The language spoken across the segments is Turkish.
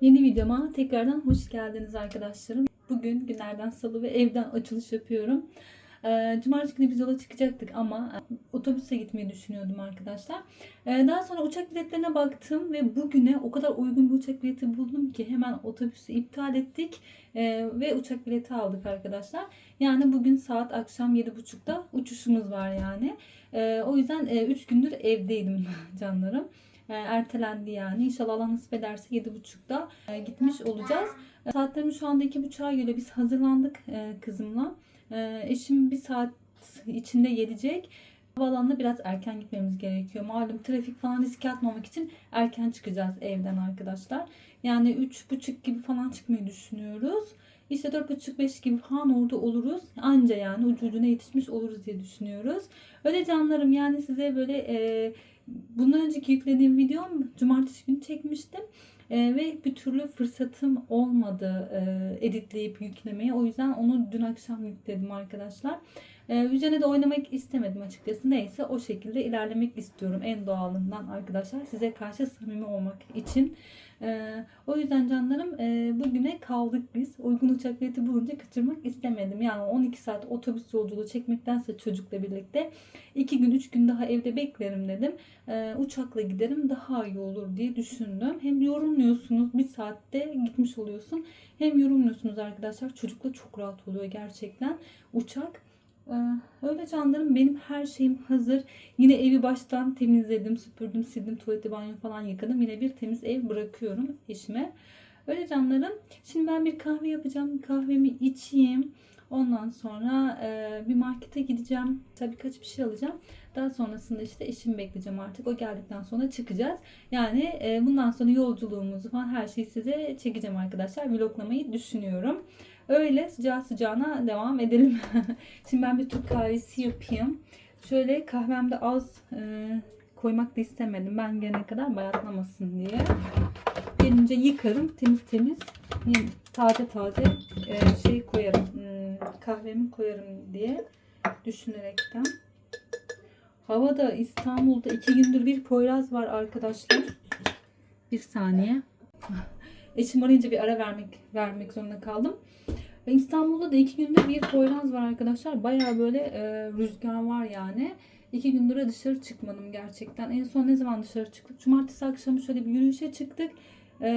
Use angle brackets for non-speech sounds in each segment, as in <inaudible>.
Yeni videoma tekrardan hoş geldiniz arkadaşlarım. Bugün günlerden salı ve evden açılış yapıyorum. Ee, Cumartesi günü biz yola çıkacaktık ama e, otobüse gitmeyi düşünüyordum arkadaşlar. Ee, Daha sonra uçak biletlerine baktım ve bugüne o kadar uygun bir uçak bileti buldum ki hemen otobüsü iptal ettik e, ve uçak bileti aldık arkadaşlar. Yani bugün saat akşam 7.30'da uçuşumuz var yani. Ee, O yüzden 3 gündür evdeydim <laughs> canlarım. E, ertelendi yani. İnşallah Allah nasip ederse 7.30'da e, gitmiş olacağız. E, Saatlerimiz şu anda 2.30'a göre biz hazırlandık kızımla. Eşim bir saat içinde gelecek. Havaalanına biraz erken gitmemiz gerekiyor. Malum trafik falan riske atmamak için erken çıkacağız evden arkadaşlar. Yani 3.30 gibi falan çıkmayı düşünüyoruz. İşte 4.30-5 gibi falan orada oluruz. Anca yani ucu ucuna yetişmiş oluruz diye düşünüyoruz. Öyle canlarım yani size böyle e, bundan önceki yüklediğim videom cumartesi günü çekmiştim. E, ve bir türlü fırsatım olmadı e, editleyip yüklemeye. O yüzden onu dün akşam yükledim arkadaşlar. E, üzerine de oynamak istemedim açıkçası. Neyse o şekilde ilerlemek istiyorum en doğalından arkadaşlar. Size karşı samimi olmak için. E, o yüzden canlarım e, bugüne kaldık biz. Uygun uçak bileti bulunca kaçırmak istemedim. Yani 12 saat otobüs yolculuğu çekmektense çocukla birlikte 2 gün 3 gün daha evde beklerim dedim. E, uçakla giderim daha iyi olur diye düşündüm. Hem yorulmuyorsunuz bir saatte gitmiş oluyorsun. Hem yorulmuyorsunuz arkadaşlar. Çocukla çok rahat oluyor gerçekten. Uçak ee, Öyle canlarım benim her şeyim hazır. Yine evi baştan temizledim, süpürdüm, sildim, tuvaleti, banyo falan yıkadım. Yine bir temiz ev bırakıyorum eşime. Öyle canlarım. Şimdi ben bir kahve yapacağım. Kahvemi içeyim. Ondan sonra e, bir markete gideceğim. Tabii birkaç bir şey alacağım. Daha sonrasında işte eşimi bekleyeceğim artık. O geldikten sonra çıkacağız. Yani e, bundan sonra yolculuğumuzu falan her şeyi size çekeceğim arkadaşlar. Vloglamayı düşünüyorum. Öyle sıcağı sıcağına devam edelim. <laughs> Şimdi ben bir Türk kahvesi yapayım. Şöyle kahvemde az e, koymak da istemedim. Ben gelene kadar bayatlamasın diye. Gelince yıkarım temiz temiz. Taze taze e, şey koyarım. hmm, kahvemi koyarım diye düşünerekten. Havada İstanbul'da iki gündür bir Poyraz var arkadaşlar. Bir saniye. <laughs> Eşim arayınca bir ara vermek vermek zorunda kaldım. İstanbul'da da iki gündür bir Poyraz var arkadaşlar. Baya böyle e, rüzgar var yani. İki gündür dışarı çıkmadım gerçekten. En son ne zaman dışarı çıktık? Cumartesi akşamı şöyle bir yürüyüşe çıktık. E,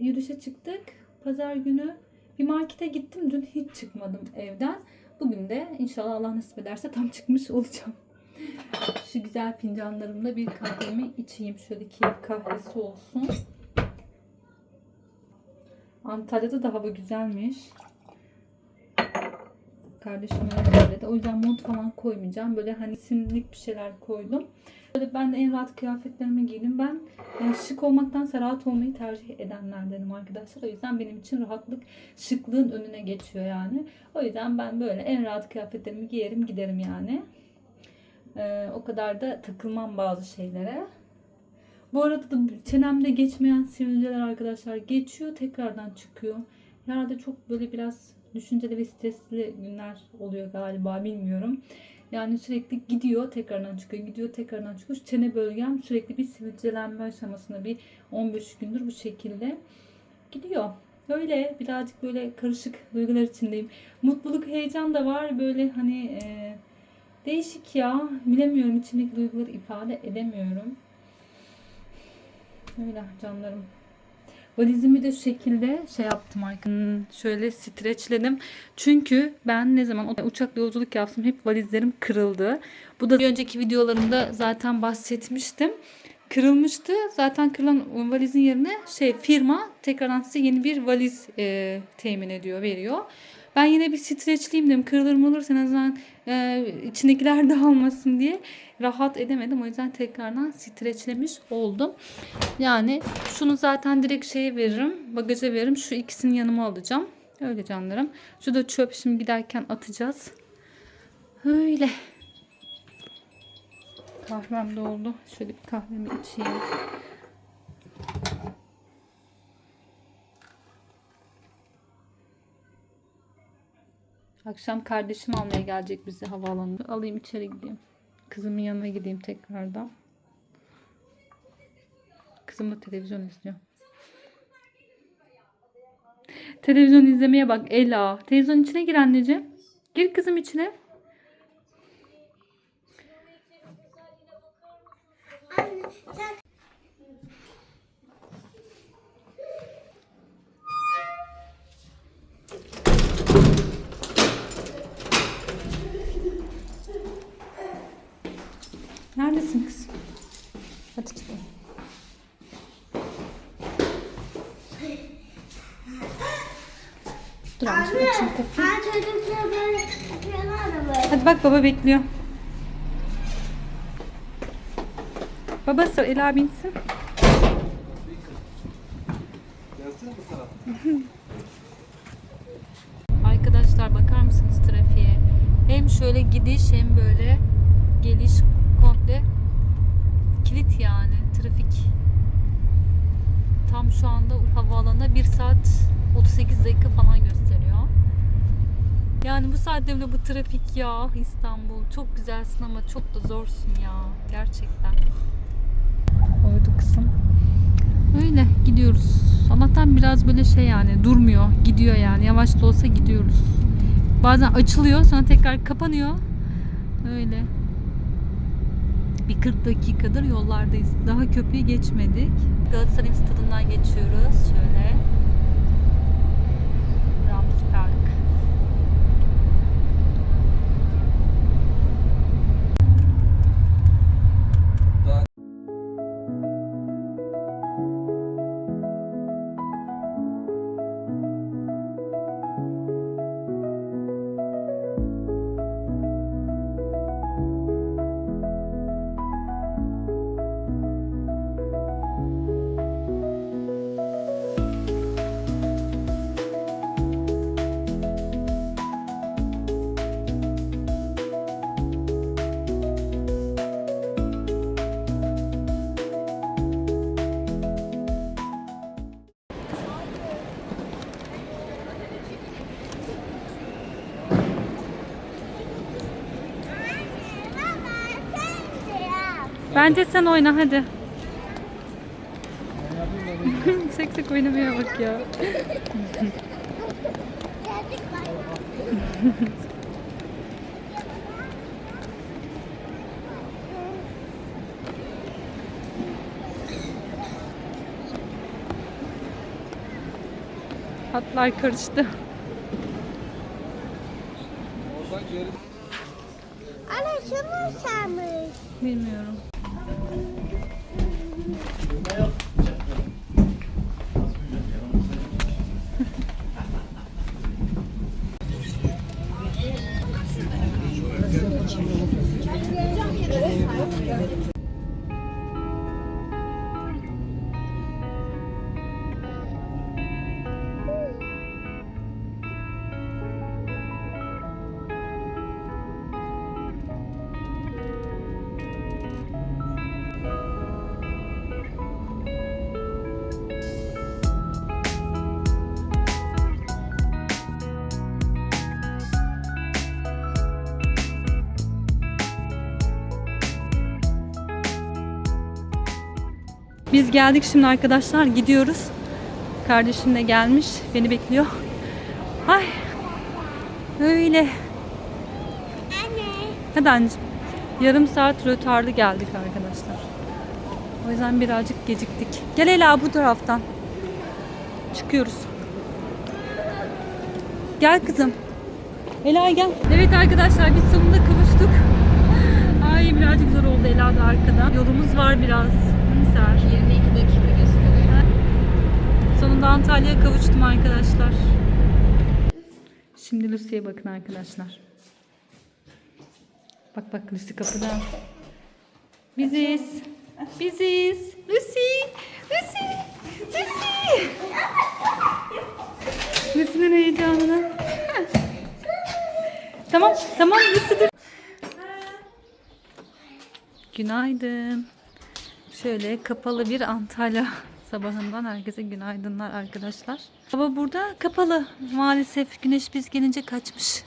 yürüyüşe çıktık. Pazar günü bir markete gittim. Dün hiç çıkmadım evden. Bugün de inşallah Allah nasip ederse tam çıkmış olacağım. Şu güzel fincanlarımla bir kahvemi içeyim. Şöyle keyif kahvesi olsun. Antalya'da da hava güzelmiş. Kardeşim öyle söyledi. O yüzden mont falan koymayacağım. Böyle hani simlik bir şeyler koydum. Böyle ben en rahat kıyafetlerimi giydim. Ben yani şık olmaktansa rahat olmayı tercih edenlerdenim arkadaşlar. O yüzden benim için rahatlık şıklığın önüne geçiyor yani. O yüzden ben böyle en rahat kıyafetlerimi giyerim giderim yani. Ee, o kadar da takılmam bazı şeylere. Bu arada da çenemde geçmeyen sivilceler arkadaşlar geçiyor tekrardan çıkıyor. Herhalde çok böyle biraz düşünceli ve stresli günler oluyor galiba bilmiyorum. Yani sürekli gidiyor tekrardan çıkıyor gidiyor tekrardan çıkıyor. Çene bölgem sürekli bir sivilcelenme aşamasında bir 15 gündür bu şekilde gidiyor. Öyle birazcık böyle karışık duygular içindeyim. Mutluluk, heyecan da var. Böyle hani e, değişik ya. Bilemiyorum içimdeki duyguları ifade edemiyorum. Öyle canlarım. Valizimi de şu şekilde şey yaptım arkadaşlar. Hmm, şöyle streçledim. Çünkü ben ne zaman uçakla yolculuk yaptım hep valizlerim kırıldı. Bu da önceki videolarımda zaten bahsetmiştim. Kırılmıştı. Zaten kırılan valizin yerine şey firma tekrardan size yeni bir valiz e, temin ediyor, veriyor. Ben yine bir streçleyeyim dedim. Kırılır mı olursa en azından e, içindekiler dağılmasın diye rahat edemedim. O yüzden tekrardan streçlemiş oldum. Yani şunu zaten direkt şeye veririm. Bagaja veririm. Şu ikisini yanıma alacağım. Öyle canlarım. Şu da çöp şimdi giderken atacağız. Öyle. Kahvem doldu. Şöyle bir kahvemi içeyim. Akşam kardeşim almaya gelecek bizi havaalanında. Alayım içeri gideyim. Kızımın yanına gideyim tekrardan. Kızım da televizyon izliyor. Televizyon izlemeye bak Ela. Televizyon içine gir anneciğim. Gir kızım içine. Neredesin kız? Hadi gidelim. Dur anneciğim açayım kapıyı. Ha çocuklar böyle yapıyorlar da böyle. Hadi bak baba bekliyor. Babası Ela binsin. <laughs> Arkadaşlar bakar mısınız trafiğe? Hem şöyle gidiş hem böyle geliş komple kilit yani trafik. Tam şu anda havaalanına 1 saat 38 dakika falan gösteriyor. Yani bu saatte bile bu trafik ya İstanbul. Çok güzelsin ama çok da zorsun ya. Gerçekten. Oydu kısım. Öyle gidiyoruz. Allah'tan biraz böyle şey yani durmuyor. Gidiyor yani. Yavaş da olsa gidiyoruz. Bazen açılıyor sonra tekrar kapanıyor. Öyle. Bir 40 dakikadır yollardayız. Daha köprüyü geçmedik. Galatasaray stadından geçiyoruz. Şöyle. Bence sen oyna hadi. <laughs> sık sık oynamaya bak ya. Hatlar karıştı. Anne şunu sarmış. Bilmiyorum. Biz geldik şimdi arkadaşlar gidiyoruz. Kardeşim de gelmiş. Beni bekliyor. Ay. Öyle. Anne. Hadi anneciğim. Yarım saat rötarlı geldik arkadaşlar. O yüzden birazcık geciktik. Gel Ela bu taraftan. Çıkıyoruz. Gel kızım. Ela gel. Evet arkadaşlar biz sonunda kavuştuk. Ay birazcık zor oldu Ela da arkada. Yolumuz var biraz. Ser? 22 dakika gösteriyor. Sonunda Antalya'ya kavuştum arkadaşlar. Şimdi Lucy'ye bakın arkadaşlar. Bak bak Lucy kapıda. Biziz. Biziz. Lucy. Lucy. Lucy. Lucy'nin heyecanına. tamam tamam Lucy dur. Günaydın. Şöyle kapalı bir Antalya <laughs> sabahından herkese günaydınlar arkadaşlar. Hava burada kapalı. Maalesef güneş biz gelince kaçmış.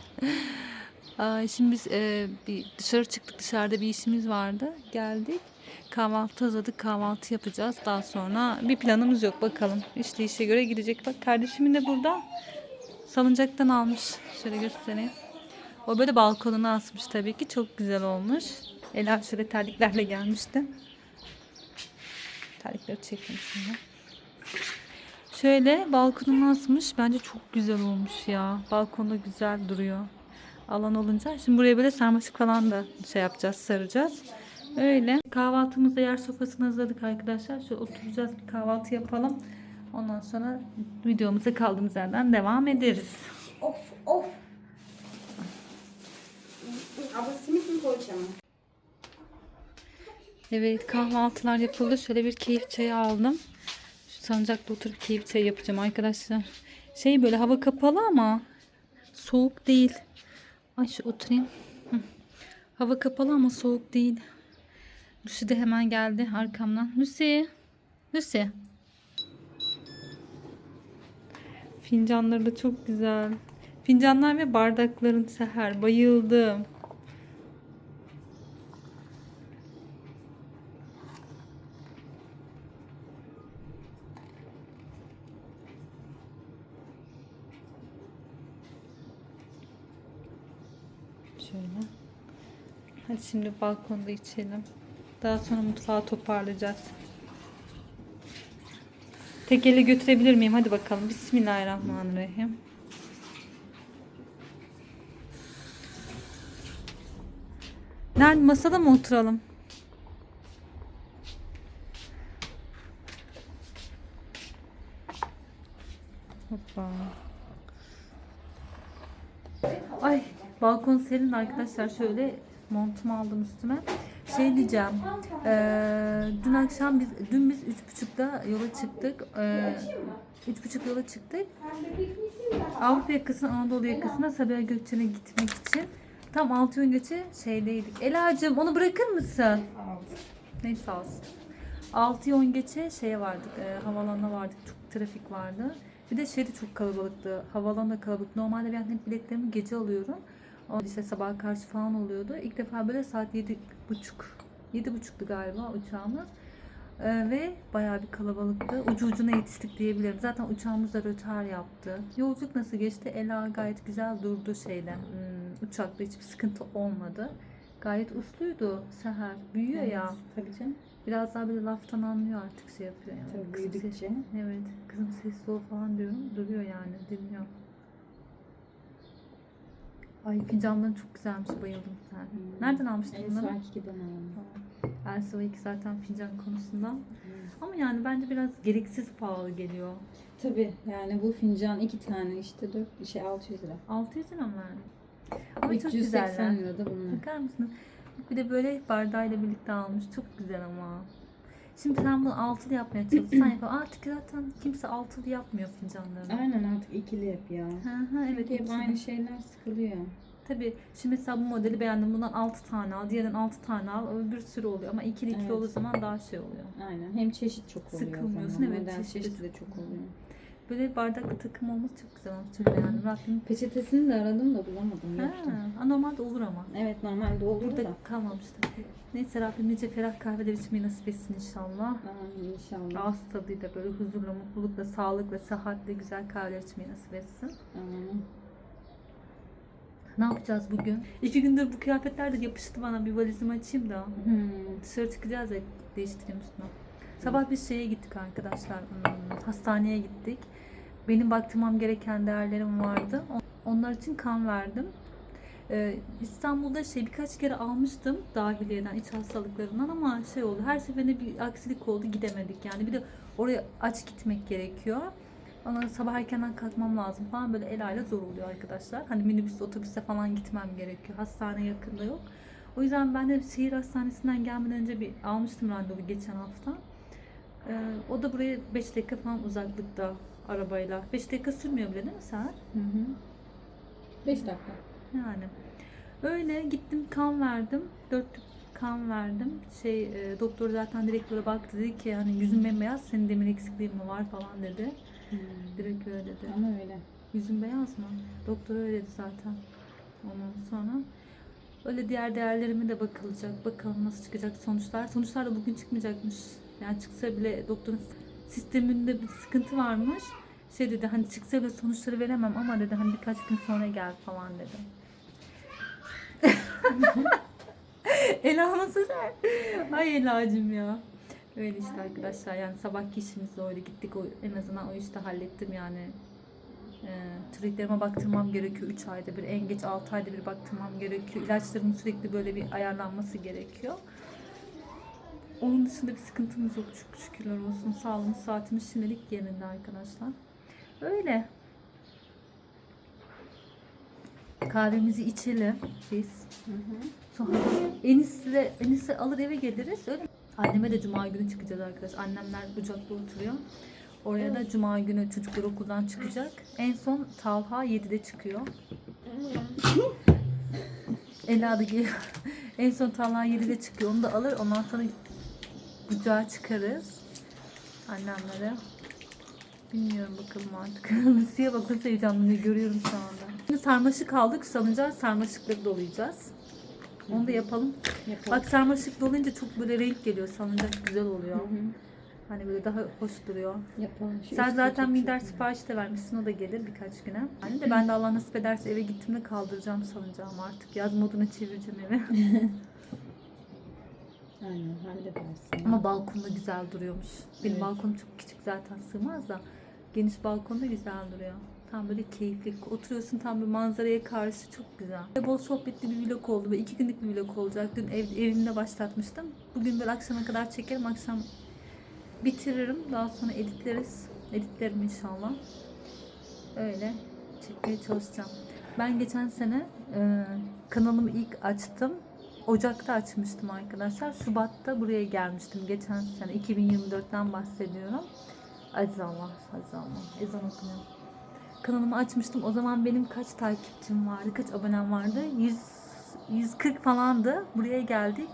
<laughs> Şimdi biz e, bir dışarı çıktık. Dışarıda bir işimiz vardı. Geldik. Kahvaltı hazırladık. Kahvaltı yapacağız. Daha sonra bir planımız yok. Bakalım. İşte işe göre gidecek. Bak kardeşimin de burada. Salıncaktan almış. Şöyle göstereyim. O böyle balkonuna asmış tabii ki. Çok güzel olmuş. Ela şöyle terliklerle gelmişti. Terlikleri çekeyim şimdi. Şöyle balkonuna asmış. Bence çok güzel olmuş ya. Balkonda güzel duruyor. Alan olunca. Şimdi buraya böyle sarmaşık falan da şey yapacağız, saracağız. Öyle. Kahvaltımızda yer sofrasını hazırladık arkadaşlar. Şöyle oturacağız bir kahvaltı yapalım. Ondan sonra videomuza kaldığımız yerden devam ederiz. Of of. Abla simit mi mı? Evet kahvaltılar yapıldı. Şöyle bir keyif çayı aldım. Şu sancakta oturup keyif çayı yapacağım arkadaşlar. Şey böyle hava kapalı ama soğuk değil. Ay şu oturayım. Hava kapalı ama soğuk değil. Lucy de hemen geldi arkamdan. Lucy. Lucy. Fincanları da çok güzel. Fincanlar ve bardakların seher. Bayıldım. Şöyle. Hadi şimdi balkonda içelim. Daha sonra mutfağı toparlayacağız. Tek elle götürebilir miyim? Hadi bakalım. Bismillahirrahmanirrahim. Nerede? Masada mı oturalım? Hoppa. Ay balkon serin arkadaşlar şöyle montumu aldım üstüme. Şey diyeceğim. eee, dün akşam biz dün biz üç buçukta yola çıktık. Eee, üç buçuk yola çıktık. Avrupa yakasına Anadolu yakasına Sabiha Gökçen'e gitmek için. Tam 6 gün geçe şeydeydik. Ela'cığım onu bırakır mısın? Neyse olsun. 6 10 geçe şeye vardık. E, havalanına vardık. Çok trafik vardı. Bir de şey çok kalabalıktı. Havalan da kalabalık. Normalde ben hep biletlerimi gece alıyorum. O işte sabah karşı falan oluyordu. İlk defa böyle saat yedi buçuk. Yedi buçuktu galiba uçağımız. Ee, ve bayağı bir kalabalıktı. Ucu ucuna yetiştik diyebilirim. Zaten uçağımız da rötar yaptı. Yolculuk nasıl geçti? Ela gayet güzel durdu şeyde. Hmm, uçakta hiçbir sıkıntı olmadı. Gayet usluydu Seher. Büyüyor ya. Tabii canım. Biraz daha böyle laftan anlıyor artık şey yapıyor yani. Tabii büyüdükçe. ses- evet. Kızım sesli ol falan diyorum. Duruyor yani. Dinliyor. Ay fincanların çok güzelmiş. Bayıldım sen. Hmm. Nereden almıştın bunları? son ikiden aldım. Elsa ve iki zaten fincan konusundan. Ama yani bence biraz gereksiz pahalı geliyor. Tabii yani bu fincan iki tane işte dört şey 600 lira. 600 lira mı? Ama çok 380 güzeller. lira da bunlar. Bakar mısın? Bir de böyle bardağıyla birlikte almış. Çok güzel ama. Şimdi sen bunu altılı yapmaya çalışsan yap. Artık zaten kimse altılı yapmıyor fincanlarını. Aynen artık ikili yap ya. Hı hı, evet. Çünkü hep ikili. aynı şeyler sıkılıyor. Tabii şimdi mesela bu modeli beğendim. Bundan 6 tane al. Diğerinden 6 tane al. Bir sürü oluyor. Ama ikili ikili Evet. olduğu zaman daha şey oluyor. Aynen. Hem çeşit çok oluyor. o Sıkılmıyorsun, zaman. evet, Model çeşit çeşit de çok oluyor. Böyle bardaklı takım olması çok güzel olmuş. Çok beğendim. Rabbim. Peçetesini de aradım da bulamadım. Yoktu. Ha, normalde olur ama. Evet normalde olur Burada da. kalmamıştı. Neyse Rabbim nice ferah kahveler içmeyi nasip etsin inşallah. Amin inşallah. Ağız tadıyla böyle huzurla, mutlulukla, sağlıkla, sıhhatle güzel kahveler içmeyi nasip etsin. Amin. Ne yapacağız bugün? İki gündür bu kıyafetler de yapıştı bana. Bir valizimi açayım da. Hmm. Dışarı çıkacağız ya değiştireyim üstüne. Sabah biz şeye gittik arkadaşlar. hmm, Hastaneye gittik. Benim baktırmam gereken değerlerim vardı. On- Onlar için kan verdim. Ee, İstanbul'da şey birkaç kere almıştım dahiliyeden iç hastalıklarından ama şey oldu. Her seferinde bir aksilik oldu gidemedik yani. Bir de oraya aç gitmek gerekiyor. Ama sabah erkenden kalkmam lazım falan böyle el ayla zor oluyor arkadaşlar. Hani minibüs otobüse falan gitmem gerekiyor. Hastane yakında yok. O yüzden ben de şehir hastanesinden gelmeden önce bir almıştım randevu geçen hafta. Ee, o da buraya 5 dakika falan uzaklıkta arabayla. 5 dakika sürmüyor bile değil mi Seher? Hı hı. 5 dakika. Yani. Öyle gittim kan verdim. 4 tüp kan verdim. Şey e, doktor zaten direkt böyle baktı dedi ki hani yüzün bembeyaz senin demir eksikliğin mi var falan dedi. Hmm. Direkt öyle dedi. Ama öyle. Yüzün beyaz mı? Doktor öyle dedi zaten. Ondan sonra öyle diğer değerlerime de bakılacak. Bakalım nasıl çıkacak sonuçlar. Sonuçlar da bugün çıkmayacakmış. Yani çıksa bile doktorun sisteminde bir sıkıntı varmış. Şey dedi hani çıksa bile sonuçları veremem ama dedi hani birkaç gün sonra gel falan dedi. <laughs> Ela nasıl? Ay Ela'cığım ya. Öyle işte arkadaşlar yani sabahki işimiz de öyle gittik o, en azından o işte hallettim yani. E, tiroidlerime baktırmam gerekiyor 3 ayda bir en geç 6 ayda bir baktırmam gerekiyor. İlaçlarımın sürekli böyle bir ayarlanması gerekiyor. Onun dışında bir sıkıntımız yok çok şükürler olsun. Sağlığımız saatimiz şimdilik yerinde arkadaşlar. Öyle. Kahvemizi içelim biz. Sonra Enis'le Enis'i alır eve geliriz. Öyle. Anneme de cuma günü çıkacağız arkadaş. Annemler bucakta oturuyor. Oraya da cuma günü çocuklar okuldan çıkacak. En son Talha 7'de çıkıyor. Ela da geliyor. en son Talha 7'de çıkıyor. Onu da alır. Ondan sonra bucağa çıkarız. Annemlere. Bilmiyorum bakalım artık. <laughs> Nasıl bak nasıl heyecanlanıyor görüyorum şu anda. Şimdi sarmaşık aldık sanacağız. Sarmaşıkları dolayacağız. Onu da yapalım. Yapalım. Bak sarmaşık dolunca çok böyle renk geliyor. Salıncak güzel oluyor. Hı hı. Hani böyle daha hoş duruyor. Yapalım. Şu Sen zaten minder siparişi de vermişsin. O da gelir birkaç güne. Hani de ben de Allah nasip ederse eve gittiğimde kaldıracağım salıncağımı artık. Yaz moduna çevireceğim evi. <laughs> Aynen halledersin. Ama balkonda güzel duruyormuş. Benim Evet. balkonum çok küçük zaten sığmaz da. Geniş balkonda güzel duruyor. Tam böyle keyifli. Oturuyorsun tam bir manzaraya karşı çok güzel. Ve bol sohbetli bir vlog oldu. Ve iki günlük bir vlog olacak. Dün ev, evimde başlatmıştım. Bugün böyle akşama kadar çekerim. Akşam bitiririm. Daha sonra editleriz. Editlerim inşallah. Öyle çekmeye çalışacağım. Ben geçen sene e, kanalımı ilk açtım. Ocak'ta açmıştım arkadaşlar. Şubat'ta buraya gelmiştim geçen sene. 2024'ten bahsediyorum. Aziz Allah, aziz Allah. Ezan okunuyor. Kanalımı açmıştım. O zaman benim kaç takipçim vardı, kaç abonem vardı? 100, 140 falandı. Buraya geldik.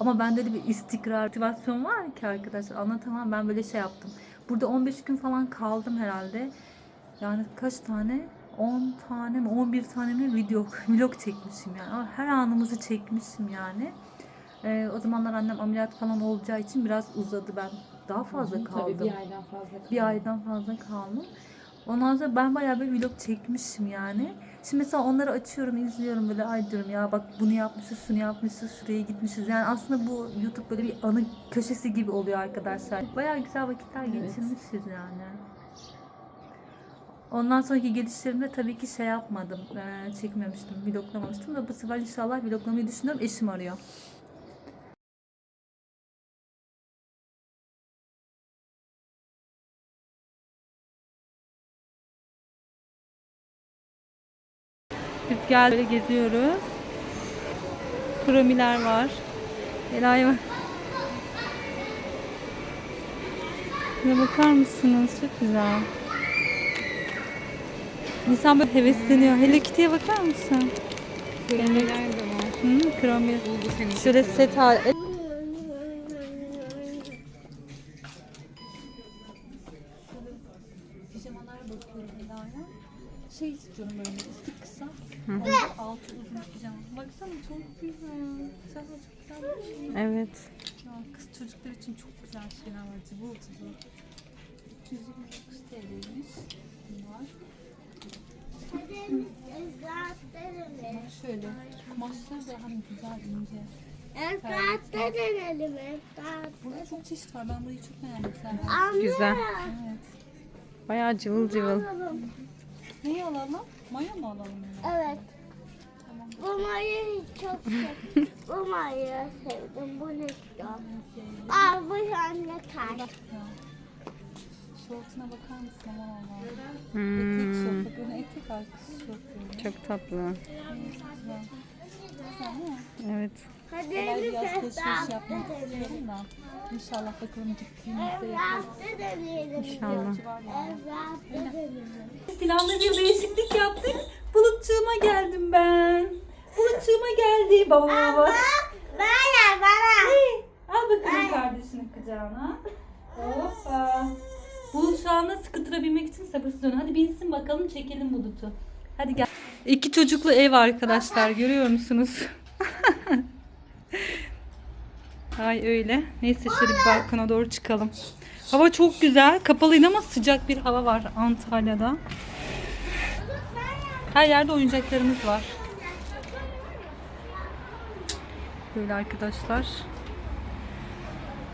Ama bende öyle bir istikrar, motivasyon var ki arkadaşlar. Anlatamam. Ben böyle şey yaptım. Burada 15 gün falan kaldım herhalde. Yani kaç tane? 10 tane mi 11 tane mi video vlog çekmişim yani. Her anımızı çekmişim yani. Ee, o zamanlar annem ameliyat falan olacağı için biraz uzadı ben. Daha fazla Hı kaldım. Tabii bir aydan fazla kaldı. Bir aydan fazla kaldım. Ondan sonra ben bayağı bir vlog çekmişim yani. Şimdi mesela onları açıyorum, izliyorum böyle ay diyorum ya bak bunu yapmışız, şunu yapmışız, şuraya gitmişiz. Yani aslında bu YouTube böyle bir anı köşesi gibi oluyor arkadaşlar. Bayağı güzel vakitler Evet. geçirmişiz yani. Ondan sonraki gelişlerimde tabii ki şey yapmadım, eee, çekmemiştim, vloglamamıştım da bu sefer inşallah vloglamayı düşünüyorum. Eşim arıyor. Biz gel böyle geziyoruz. Kromiler var. Elay var. Şuna bakar mısınız? Çok güzel. İnsan böyle hevesleniyor. Hello Kitty'ye bakar mısın? Kremiler de var. Hı, senin Şöyle set hali. Pijamalar bakıyorum Ela'ya. Şey istiyorum böyle üstü kısa. Altı, altı uzun pijama. Baksana çok güzel. Sen çok güzel bir şey. Evet. Ya kız çocuklar için çok güzel şeyler var. Cıvıl cıvıl. 229 TL'ymiş. Bunlar. Bak şöyle. Kumaşlar da hani güzel ince. Efratta denelim Efrat. Burada çok çeşit var. Ben burayı çok beğendim. Sen Anne. Güzel. Evet. Bayağı cıvıl cıvıl. Neyi alalım? Maya mı alalım? yani? Evet. Bu mayayı çok sevdim. bu mayayı sevdim. Bunu istiyorum. Al bu anne ya. Şortuna bakar mısın? Aman Allah'ım. Etek Hmm, şort. Bak etek arkası şort çok tatlı. Güzel. Evet. Hadi Kolay biraz alışveriş Efrat'ta yapmak istiyorum da. İnşallah bakalım gittiğimizde yaparız. İnşallah. Planda bir değişiklik yaptık. Bulutçuğuma geldim ben. Bulutçuğuma geldi. Baba baba. Bana bana. Al bakalım kardeşini kucağına. Hoppa. Bulut şu anda binmek için sabırsızlanıyor. Hadi binsin bakalım çekelim Bulut'u. Hadi gel. İki çocuklu ev arkadaşlar görüyor musunuz? <laughs> Ay öyle. Neyse şöyle bir balkona doğru çıkalım. Hava çok güzel. Kapalıydı ama sıcak bir hava var Antalya'da. Her yerde oyuncaklarımız var. Böyle arkadaşlar.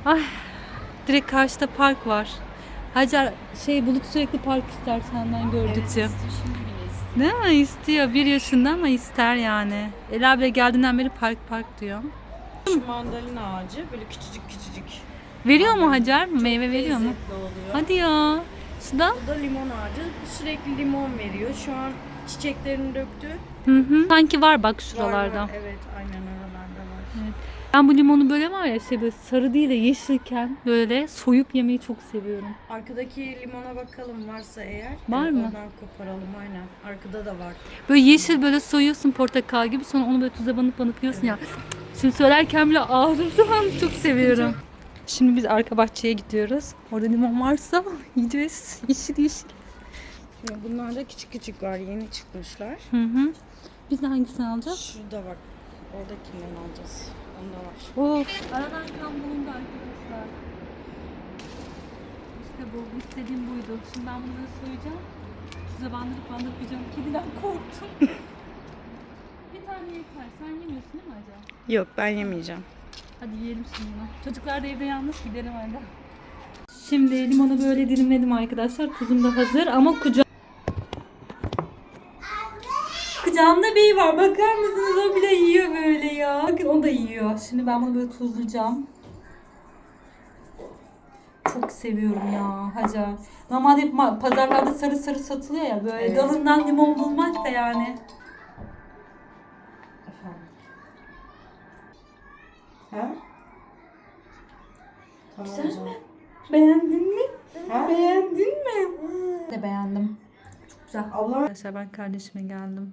Ay, direkt karşıda park var. Hacer şey Bulut sürekli park ister senden gördükçe. Değil mi? İstiyor. Bir yaşında ama ister yani. Ela bile geldiğinden beri park park diyor. Şu mandalina ağacı böyle küçücük küçücük. Veriyor mu Hacer? Meyve veriyor mu? Lezzetli oluyor. Hadi ya. Şu da. Bu da limon ağacı. Sürekli limon veriyor. Şu an çiçeklerini döktü. Hı hı. Sanki var bak Var, şuralarda. var. Evet aynen oralarda var. Ben bu limonu böyle var ya şey böyle sarı değil de yeşilken böyle soyup yemeyi çok seviyorum. Arkadaki limona bakalım varsa eğer. Var Evet, mı? Oradan koparalım aynen. Arkada da var. Böyle yeşil böyle soyuyorsun portakal gibi sonra onu böyle tuza banıp banıp yiyorsun ya. Şimdi söylerken bile ağzım sulandı çok seviyorum. Şimdi biz arka bahçeye gidiyoruz. Orada limon varsa <laughs> yiyeceğiz. Yeşil yeşil. Şimdi bunlar da küçük küçük var. Yeni çıkmışlar. Hı hı. Biz de hangisini alacağız? Şurada bak. Oradakinden alacağız. Onda var. Of. Aradan kan bulundu arkadaşlar. İşte bu. istediğim buydu. Şimdi ben böyle soyacağım. Size bandırıp bandırıp yiyeceğim. Kediden korktum. <laughs> Bir tane yeter. Sen yemiyorsun değil mi Acaba? Yok ben yemeyeceğim. Hadi yiyelim şimdi bunu. Çocuklar da evde yalnız gidelim hadi. Şimdi limonu böyle dilimledim arkadaşlar. Tuzum da hazır ama kuca Kucağımda bey var. Bakar mısınız? O bile yiyor böyle ya. Bakın o da yiyor. Şimdi ben bunu böyle tuzlayacağım. Çok seviyorum ya Hacer. Normalde hep pazarlarda sarı sarı satılıyor ya böyle Evet. dalından limon bulmak da yani. Ha? Tamam Güzel mi? Beğendin mi? Ha? Beğendin mi? De beğendim. Çok güzel. Allah Arkadaşlar ben kardeşime geldim.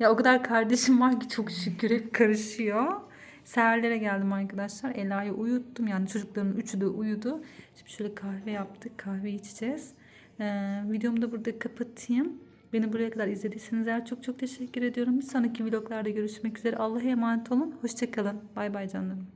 Ya o kadar kardeşim var ki çok şükür hep karışıyor. Seherlere geldim arkadaşlar. Ela'yı uyuttum. Yani çocukların üçü de uyudu. Şimdi şöyle kahve yaptık. Kahve içeceğiz. Ee, videomu da burada kapatayım. Beni buraya kadar izlediyseniz eğer çok çok teşekkür ediyorum. Bir sonraki vloglarda görüşmek üzere. Allah'a emanet olun. Hoşçakalın. Bay bay canlarım.